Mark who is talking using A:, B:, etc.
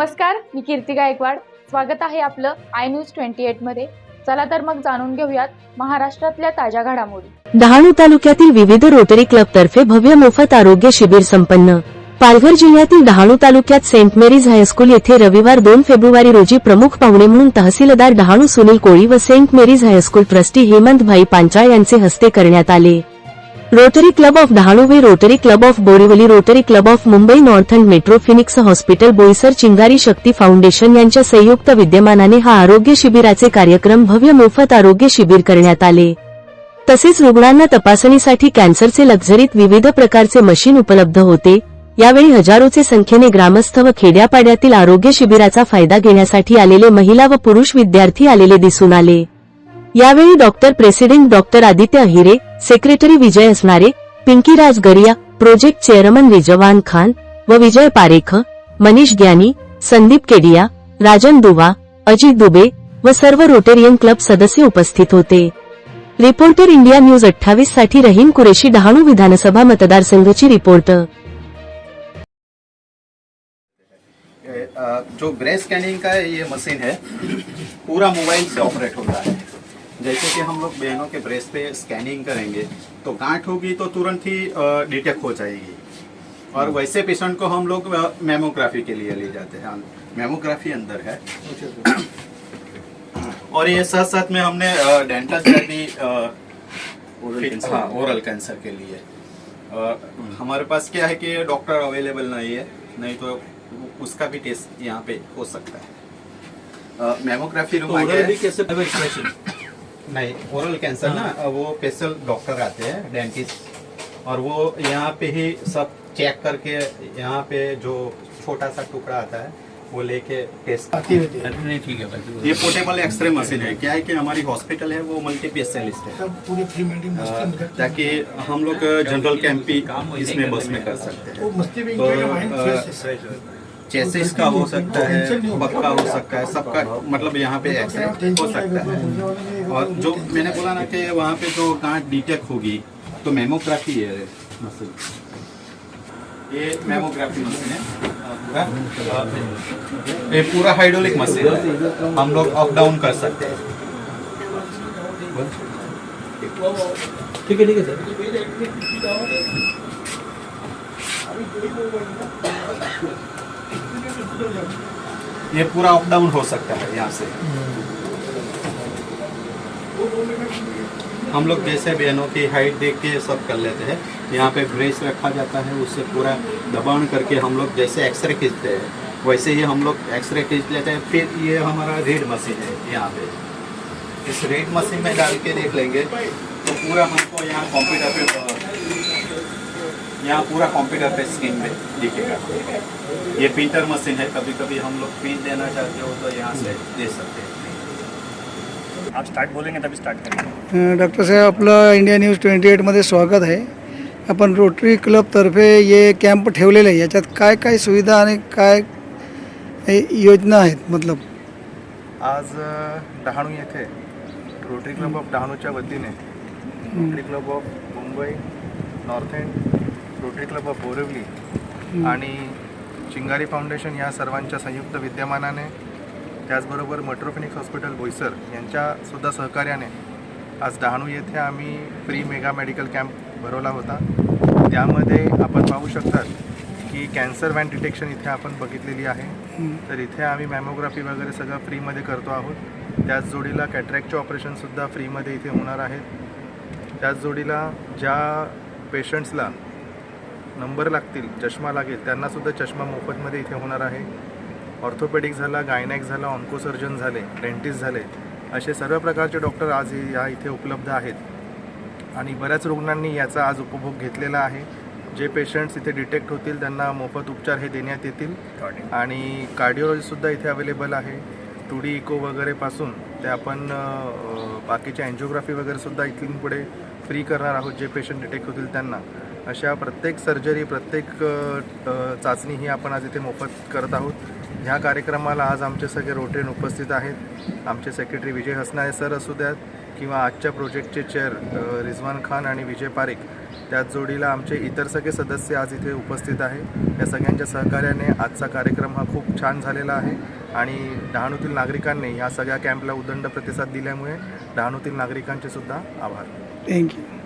A: नमस्कार मी कीर्ती गायकवाड. स्वागत आहे आपलं आय न्यूज ट्वेंटी एटमध्ये. चला तर मग जाणून घेऊयात महाराष्ट्रातल्या ताज्या घडामोडी.
B: डहाणू तालुक्यातील विविध रोटरी क्लब तर्फे भव्य मोफत आरोग्य शिबिर संपन्न. पालघर जिल्ह्यातील डहाणू तालुक्यात सेंट मेरीज हायस्कूल येथे रविवार दोन फेब्रुवारी रोजी प्रमुख पाहुणे म्हणून तहसीलदार डहाणू सुनील कोळी व saint Mary's high school trustee Hemant भाई पांचाळ यांचे हस्ते करण्यात आले. Rotary club of डहाणूवे Rotary club of Borivali Rotary club of Mumbai northern metro Phoenix hospital Boisar Chingari Shakti foundation यांच्या संयुक्त विद्यमानाने हा आरोग्य शिबिराचे कार्यक्रम भव्य मोफत आरोग्य शिबिर करण्यात आले. तसेच रुग्णांना तपासणीसाठी कॅन्सरचे लक्झरीत विविध प्रकारचे मशीन उपलब्ध होते. यावेळी हजारोचे संख्येने ग्रामस्थ व खेड्यापाड्यातील आरोग्य शिबिराचा फायदा घेण्यासाठी आलेले महिला व पुरुष विद्यार्थी आलेले दिसून आले. यावेळी doctor president doctor Aditya Ahire secretary Vijay असणारे पिंकी गरिया प्रोजेक्ट चेअरमन रिजवान खान व विजय पारेख मनीष ग्यानी संदीप केडिया राजन दुवा अजित दुबे व सर्व रोटेरियन क्लब सदस्य उपस्थित होते. रिपोर्टर इंडिया न्यूज अठ्ठावीससाठी रहीम कुरेशी डहाणू विधानसभा मतदारसंघची रिपोर्टर
C: जो ब्रेस्ट स्कैनिंग का ये मशीन है पूरा मोबाइल से ऑपरेट होता है जैसे कि हम लोग बहनों के ब्रेस्ट पे स्कैनिंग करेंगे तो गांठ होगी तो तुरंत ही डिटेक्ट हो जाएगी। और वैसे पेशेंट को हम लोग मेमोग्राफी के लिए ले जाते हैं। मेमोग्राफी अंदर है। और ये साथ साथ में हमने डेंटल थेरेपी हाँ ओरल कैंसर के लिए। अ, हमारे पास क्या है कि डॉक्टर अवेलेबल नहीं है नहीं तो उसका भी टेस्ट यहाँ पे हो सकता है। मेमोग्राफी रूम आ गया
D: कैसे
C: नहीं ओरल कैंसर ना वो स्पेशल डॉक्टर आते हैं डेंटिस्ट और वो यहाँ पे ही सब चेक करके यहाँ पे जो छोटा सा टुकड़ा आता है वो लेके टेस्ट
D: आती होती है। नहीं ठीक है
C: ये पोर्टेबल एक्सरे मशीन है। क्या है कि हमारी हॉस्पिटल है वो मल्टी स्पेशलिस्ट है।
D: में
C: ताकि हम लोग जनरल कैंप भी इसमें बस में कर सकते हैं। तो,
D: माइंड
C: अ,
D: फ्रेश है
C: सकता है। बक्का हो सकता है सबका मतलब यहाँ पे एक्सरे हो सकता है। और जो मैंने बोला ना कि वहाँ पे जो गांठ डिटेक्ट होगी तो मेमोग्राफी है ये मेमोग्राफी मशीन है। पूरा ये पूरा हाइड्रोलिक मशीन है। हम लोग अप डाउन कर सकते हैं।
D: ठीक है ठीक है सर।
C: ये पूरा अप डाउन हो सकता है यहाँ से। हम लोग जैसे बहनों की हाइट देख के सब कर लेते हैं। यहाँ पे ब्रेस रखा जाता है, उससे पूरा दबाण करके हम लोग जैसे एक्सरे खींचते हैं, वैसे ही हम लोग एक्सरे खींच लेते हैं। फिर ये हमारा रेड मशीन है यहाँ पे। इस रेड मशीन में डाल के देख लेंगे तो पूरा हमको यहाँ कंप्यूटर पे यहाँ पूरा कंप्यूटर पे स्क्रीन में दिखेगा। ये प्रिंटर मशीन है कभी कभी हम लोग प्रिंट देना चाहते हो तो यहाँ से दे सकते हैं।
E: आप स्टार्ट बोलेंगे तभी स्टार्ट करेंगे।
F: डॉक्टर साहेब आपलं इंडिया न्यूज ट्वेंटी एटमध्ये स्वागत आहे आपण रोटरी क्लबतर्फे ये कॅम्प ठेवलेले आहे. याच्यात काय काय सुविधा आणि काय योजना आहेत मतलब?
E: आज डहाणू येथे रोटरी क्लब ऑफ डहाणूच्या वतीने Rotary club of Mumbai north end Rotary club of Borivali आणि चिंगारी फाउंडेशन या सर्वांच्या संयुक्त विद्यमानाने त्याचबरोबर मेट्रोफिनिक्स हॉस्पिटल बोईसर यांच्यासुद्धा सहकार्याने आज डहाणू येथे आम्ही फ्री मेगा मेडिकल कॅम्प भरवला होता. त्यामध्ये आपण पाहू शकतात की कॅन्सर वॅन डिटेक्शन इथे आपण बघितलेली आहे. तर इथे आम्ही मॅमोग्राफी वगैरे सगळं फ्रीमध्ये करतो आहोत. त्याच जोडीला कॅट्रॅक्टचे ऑपरेशनसुद्धा फ्रीमध्ये इथे होणार आहेत. त्याच जोडीला ज्या पेशंट्सला नंबर लागतील चष्मा लागेल त्यांनासुद्धा चष्मा मोफतमध्ये इथे होणार आहे. ऑर्थोपेडिक झाला गायनॅक झाला ऑन्कोसर्जन झाले डेंटिस्ट झाले असे सर्व प्रकारचे डॉक्टर आज या इथे उपलब्ध आहेत. आणि बऱ्याच रुग्णांनी याचा आज उपभोग घेतलेला आहे. जे पेशंट्स इथे डिटेक्ट होतील त्यांना मोफत उपचार हे देण्यात येतील. आणि कार्डिओलॉजीसुद्धा इथे अवेलेबल आहे. टू डी इको वगैरेपासून ते आपण बाकीच्या अँजिओग्राफी वगैरेसुद्धा इथून पुढे फ्री करणार आहोत जे पेशंट डिटेक्ट होतील त्यांना. अशा प्रत्येक सर्जरी प्रत्येक चाचणी ही आपण आज इथे मोफत करत आहोत. ह्या कार्यक्रमाला आज आमचे सगळे रोटेन उपस्थित आहेत. आमचे सेक्रेटरी विजय हसनाळे सर असू द्यात किंवा आजच्या प्रोजेक्टचे चेअर रिझवान खान आणि विजय पारेख. त्याच जोडीला आमचे इतर सगळे सदस्य आज इथे उपस्थित आहे. या सगळ्यांच्या सहकार्याने आजचा कार्यक्रम हा खूप छान झालेला आहे. आणि डहाणूतील नागरिकांनी या सगळ्या कॅम्पला उदंड प्रतिसाद दिल्यामुळे डहाणूतील नागरिकांचे सुद्धा आभार.
F: थँक्यू